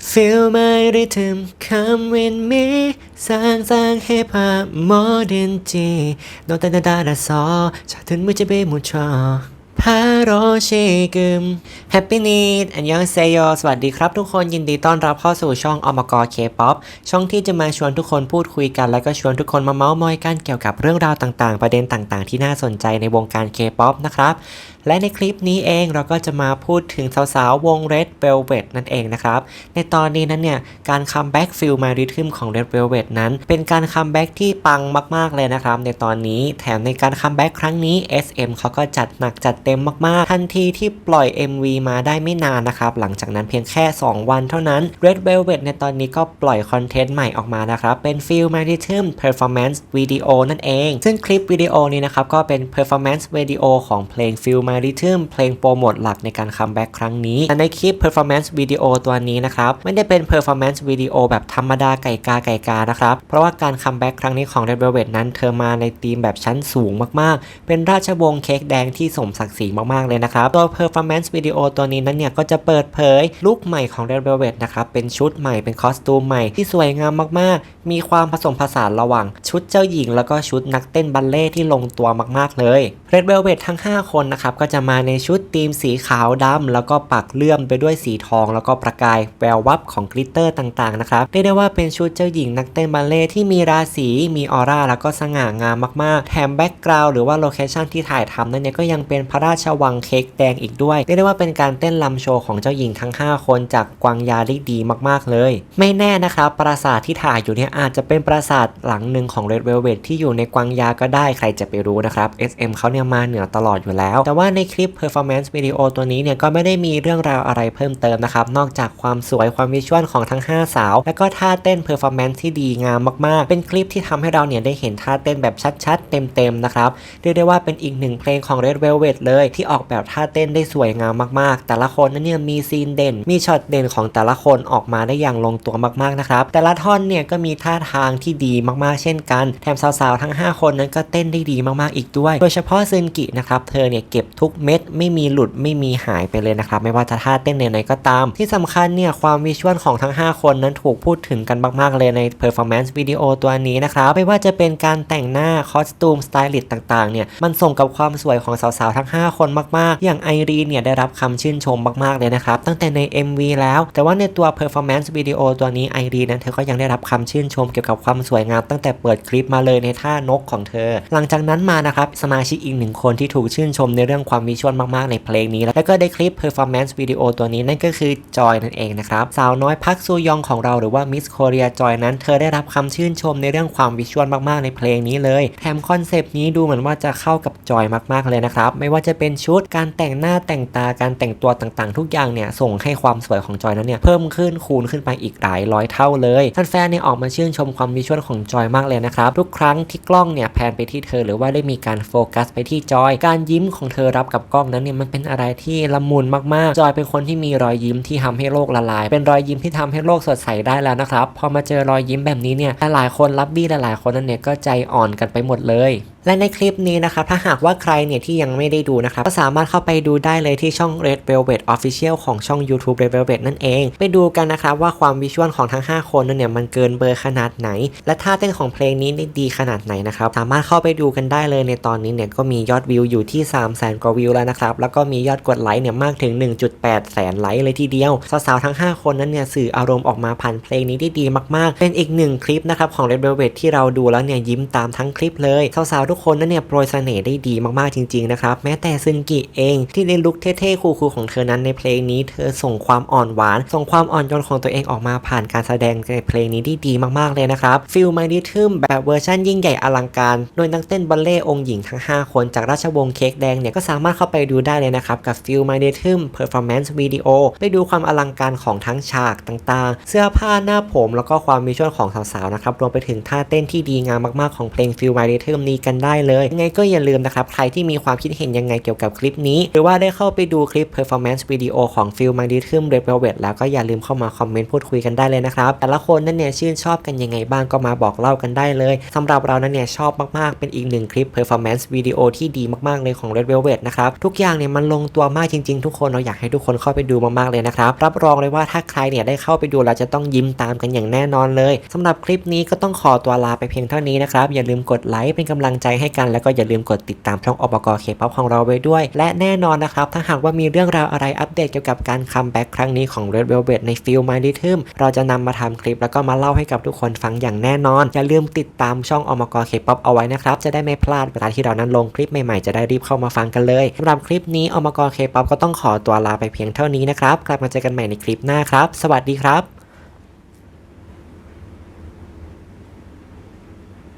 Feel my rhythm come with me สร้างสร้างให้ภาพโมเดิร์นจี โนตาดาดาดาซอชาถึงมือจะเบมุชอพาโรเชกึม Happy Need อันยองเซโยสวัสดีครับทุกคนยินดีต้อนรับเข้าสู่ช่องอมกรเคป๊อปช่องที่จะมาชวนทุกคนพูดคุยกัน แล้วก็ชวนทุกคนมาเมาส์มอยกันเกี่ยวกับเรื่องราวต่างๆ ประเด็นต่างๆ ที่น่าสนใจในวงการเคป๊อปนะครับ และในคลิปนี้เองเราก็จะมาพูดถึงสาวๆ วง Red Velvet นั่นเองนะครับ ในตอนนี้นั้นเนี่ย การคัมแบ็กฟิลมาริทึมของ Red Velvet นั้น เป็นการคัมแบ็กที่ปังมากๆเลยนะครับในตอนนี้แถมในการคัมแบ็กครั้งนี้ SM เขาก็จัดหนักจัดเต็มมากๆ ทันทีที่ปล่อย MV มาได้ไม่นานนะครับ หลังจากนั้นเพียงแค่ 2 วันเท่านั้น Red Velvet ในตอนนี้ก็ปล่อยคอนเทนต์ใหม่ออกมานะครับ เป็น Feel My Rhythm Performance Video นั่นเอง ซึ่งคลิปวิดีโอนี้นะครับ ก็เป็น Performance Video ของเพลง Feel My Rhythm เพลงโปรโมทหลักในการคัมแบ็กครั้งนี้แต่ในคลิป Performance Video ตัวนี้นะครับ ไม่ได้เป็น Performance Video แบบธรรมดาไก่กาไก่กานะครับ เพราะว่าการคัมแบ็กครั้งนี้ของ Red Velvet นั้นเธอมาในธีมแบบชั้นสูงมากๆ เป็นราชวงศ์เค้กแดงที่สมศักดิ์ศรีมากๆเลยนะครับ ตัว Performance Video ตัวนี้นั้นเนี่ยก็จะเปิดเผยลุคใหม่ของ Red Velvet นะครับ เป็นชุดใหม่เป็นคอสตูมใหม่ที่สวยงามมากๆ มีความผสมผสานระหว่างชุดเจ้าหญิง แล้วก็ชุดนักเต้นบัลเล่ที่ลงตัวมากๆเลย Red Velvet ทั้ง 5 คนนะครับ ก็จะมาในชุดธีมสีขาวดำแล้วก็ปักเลื่อมไปด้วยสีทอง แล้วก็ประกายแวววับของกลิตเตอร์ต่างๆนะครับเรียกได้ว่าเป็นชุดเจ้าหญิงนักเต้นบัลเล่ที่มีราศีมีออร่าแล้วก็สง่างามมากๆ แถมแบ็กกราวด์หรือว่าโลเคชั่นที่ถ่ายทำนั้นเนี่ยก็ยังเป็นพระราชวังเค้กแดงอีกด้วยเรียกได้ว่าเป็นการเต้นลำโชว์ของเจ้าหญิงทั้ง 5 คนจากกวางยาได้ดีมากๆเลย ไม่แน่นะครับปราสาทที่ถ่ายอยู่เนี่ยอาจจะเป็นปราสาทหลังหนึ่งของ Red Velvet ที่อยู่ในกวางยาก็ได้ใครจะไปรู้นะครับ SM เขาเนี่ยมาเหนือตลอดอยู่แล้ว แต่ว่าในคลิป performance video ตัวนี้เนี่ยก็ไม่ได้มีเรื่องราวอะไรเพิ่มเติมนะครับนอกจากความสวยความวิชวลของทั้ง 5 สาว แล้วก็ท่าเต้น performance ที่ดีงามมากๆ เป็นคลิปที่ทำให้เราเนี่ยได้เห็นท่าเต้นแบบชัดๆ เต็มๆนะครับเรียกได้ว่าเป็นอีกหนึ่งเพลงของ Red Velvet เลยที่ออกแบบท่าเต้นได้สวยงามมากๆ แต่ละคนนั้นเนี่ยมีซีนเด่น มีช็อตเด่นของแต่ละคนออกมาได้อย่างลงตัวมากๆนะครับ แต่ละท่อนเนี่ยก็มีท่าทางที่ดีมากๆ เช่นกัน แถมสาวๆทั้ง 5 คนนั้นก็เต้นได้ดีมากๆอีกด้วย โดยเฉพาะซึนกินะครับ เธอเนี่ยเก็บทุกเม็ดไม่มีหลุดไม่มีหายไปเลยนะครับ ไม่ว่าจะท่าเต้นไหนๆก็ตาม ที่สำคัญเนี่ยความวิชวลของทั้ง 5 คนนั้นถูกพูดถึงกันมากๆเลยใน performance video ตัวนี้นะครับไม่ว่าจะเป็นการแต่งหน้าคอสตูมสไตลิสต์ต่างๆเนี่ยมันส่งกับความสวยของสาวๆทั้ง 5คนมากๆ อย่างไอรีนเนี่ยได้รับคำชื่นชมมากๆเลยนะครับ ตั้งแต่ใน MV แล้ว แต่ว่าในตัว performance video ตัวนี้ไอรีนนั้นเธอก็ยังได้รับคำชื่นชมเกี่ยวกับความสวยงามตั้งแต่เปิดคลิปมาเลยในท่านกของเธอ หลังจากนั้นมานะครับสมาชิกอีกหนึ่งคนที่ถูกชื่นชมในเรื่องความวิชวลมากๆในเพลงนี้ แล้วก็ได้คลิป performance video ตัวนี้นั่นก็คือจอยนั่นเองนะครับสาวน้อยพักซูยองของเราหรือว่ามิสโคเรียจอยนั้นเธอได้รับคำชื่นชมในเรื่องความวิชวลมากๆในเพลงนี้เลยแถมคอนเซปต์นี้ดูเหมือนว่าจะเข้ากับจอยมากๆเลยนะครับไม่ว่าจะเป็นชุด การแต่งหน้าแต่งตาการแต่งตัวต่างๆ ทุกอย่างเนี่ยส่งให้ความสวยของจอยนั้นเนี่ยเพิ่มขึ้นคูณขึ้นไปอีกหลายร้อยเท่าเลยแฟนๆเนี่ยออกมาชื่นชมความวิชวลของจอยมากเลยนะครับทุกครั้งที่กล้องเนี่ยแพนไปที่เธอหรือว่าได้มีการโฟกัสไปที่จอย การยิ้มของเธอรับกับกล้องนั้นเนี่ยมันเป็นอะไรที่ละมุนมากๆ จอยเป็นคนที่มีรอยยิ้มที่ทำให้โลกละลาย เป็นรอยยิ้มที่ทำให้โลกสดใสได้แล้วนะครับพอมาเจอรอยยิ้มแบบนี้เนี่ยหลายๆคนรับบี้หลายๆคนนั้นเนี่ยก็ใจอ่อนกันไปหมดเลย และในคลิปนี้นะครับถ้าหากว่าใครเนี่ยที่ยังไม่ได้ดูนะครับก็สามารถเข้าไปดูได้เลยที่ช่อง Red Velvet Official ของช่อง YouTube Red Velvet นั่นเอง ไปดูกันนะครับว่าความวิชวลของทั้ง 5 คนนั้นเนี่ยมันเกินเบอร์ขนาดไหน และท่าเต้นของเพลงนี้ได้ดีขนาดไหนนะครับสามารถเข้าไปดูกันได้เลยในตอนนี้เนี่ยก็มียอดวิวอยู่ที่ 3 0 0 0 0 0กว่าวิวแล้วนะครับแล้วก็มียอดกดไลค์เนี่ยมากถึง 1.8 แสนไลค์เลยทีเดียวสาวๆทั้ง 5 คนนั้นเนี่ยสื่ออารมณ์ออกมาผ่านเพลงนี้ได้ดีมากๆ เป็นอีกหนึ่งคลิปนะครับของ Red Velvet ที่เราดูแล้วเนี่ยยิ้มตามทั้งคลิปเลยสาวๆทุกคนนั้นเนี่ยโปรยเสน่ห์ได้ดีมากๆจริงๆนะครับแม้แต่ซึนกิเองที่ในลุคเท่ๆคูลๆของเธอนั้นในเพลงนี้เธอส่งความอ่อนหวาน ส่งความอ่อนโยนของตัวเองออกมาผ่านการแสดงในเพลงนี้ได้ดีมากๆเลยนะครับฟิลมาดิทึมแบบเวอร์ชันยิ่งใหญ่อลังการ โดยนักเต้นบัลเล่องค์หญิงทั้ง 5 คนจากราชวงศ์เค้กแดงเนี่ยก็สามารถเข้าไปดูได้เลยนะครับกับฟิลมาดิทึมเพอร์ฟอร์แมนซ์วิดีโอไปดูความอลังการของทั้งฉากต่างๆ เสื้อผ้าหน้าผม แล้วก็ความมีช่วลของสาวๆนะครับรวมไปถึงท่าเต้นที่ดีงามมากๆของเพลงฟิลมาดิทึมนี้กันได้เลยยังไงก็อย่าลืมนะครับ ใครที่มีความคิดเห็นยังไงเกี่ยวกับคลิปนี้ หรือว่าได้เข้าไปดูคลิป performance video ของ f i l m a g n e t i u m Red Velvet แล้วก็อย่าลืมเข้ามาคอมเมนต์พูดคุยกันได้เลยนะครับ แต่ละคนนั่นเนี่ยชื่นชอบกันยังไงบ้างก็มาบอกเล่ากันได้เลยสำหรับเรานั้นเนี่ยชอบมากๆ เป็นอีกหนึ่งคลิป performance video ที่ดีมากๆเลยของ Red Velvet นะครับทุกอย่างเนี่ยมันลงตัวมากจริง ๆ ทุกคนเราอยากให้ทุกคนเข้าไปดูมากๆเลยนะครับรับรองเลยว่าถ้าใครเนี่ยได้เข้าไปดูเราจะต้องยิ้มตามกันอย่างแน่นอนเลยสำหรับคลิปนี้ก็ต้องขอตัวลาไปเพียงเท่านี้นะครับอย่าลืมกดไลค์เป็นกำลังใจให้กัน แล้วก็อย่าลืมกดติดตามช่องอบกเคป๊อปของเราไว้ด้วย และแน่นอนนะครับ ถ้าหากว่ามีเรื่องราวอะไรอัปเดตเกี่ยวกับการคัมแบ็กครั้งนี้ของ Red Velvet ในฟิล My Rhythm เราจะนำมาทำคลิปแล้วก็มาเล่าให้กับทุกคนฟังอย่างแน่นอน อย่าลืมติดตามช่องอมกเคป๊อปเอาไว้นะครับ จะได้ไม่พลาดเวลาที่เรานั้นลงคลิปใหม่ๆ จะได้รีบเข้ามาฟังกันเลยสำหรับคลิปนี้อมกเคป๊อปก็ต้องขอตัวลาไปเพียงเท่านี้นะครับ กลับมาเจอกันใหม่ในคลิปหน้าครับ สวัสดีครับ